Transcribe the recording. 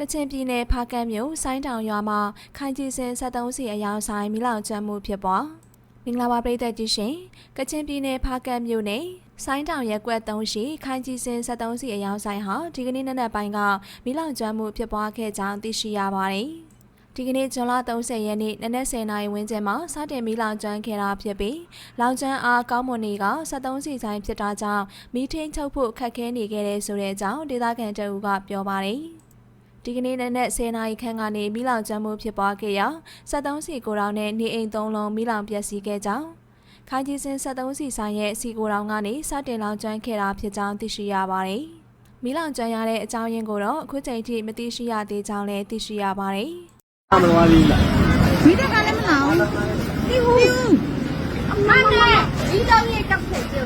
ကချင်ပြည်နယ်ဖားကန့်မြို့ဆိုင်းတောင်ရွာမှာခိုင်ကြီးစင်73စီအယောင်ဆိုင်မိလောင်ကျွမ်းမှုဖြစ်ပွားမင်္ဂလာပါပရိသတ်ကြီးရှင်ကချင်ပြည်နယ်ဖားကန့်မြို့နယ်ဆိုင်းတောင်ရက်ကွက်3ရှိခိုင်ကြီးစင်73စီအယောင်ဆိုင်ဟာဒီကနေ့နက်နက်ပိုင်းကမိလောင်ကျွမ်းမှုဖြစ်ပွားခဲ့ကြောင်းသိရှိရပါတယ်ဒီကနေ့ဇွန်လ30ရက်နေ့နနက်10:00နာရီဝန်းကျင်မှာစတင်မီလောင်ကျွမ်းခဲ့တာဖြစ်ပြီးလောင်ကျွမ်းအားကောင်းမွန်နေက73စီဆိုင်ဖြစ်တာကြောင့်မီးထင်းချုပ်ဖို့ခက်ခဲနေခဲ့တဲ့ဆိုတဲ့အကြောင်းဒေသခံတအူကပြောပါတယ်။ ဒီကနေ့နေ့နဲ့10နာရီခန့်ကနေမီလောင်ကျွမ်းမှုဖြစ်ပွားခဲ့ရာ73စီကိုတောင်နဲ့နေအိမ်3လုံးမီလောင်ပျက်စီးခဲ့ကြောင်းခိုင်ကြီးစင်73စီဆိုင်ရဲ့စီကိုတောင်ကနေစတင်လောင်ကျွမ်းခဲ့တာဖြစ်ကြောင်းသိရှိရပါတယ်။မီလောင်ကျွမ်းရတဲ့အကြောင်းရင်းကိုတော့အခုချိန်ထိမသိရှိရသေးကြောင်းလည်းသိရှိရပါတယ်။အမတော်လေးလားမိတက်ကလည်းမလောင်တိဟုတိဟုအမနဲ့ဒီတော့ရေတောက်ဖြစ်ပြ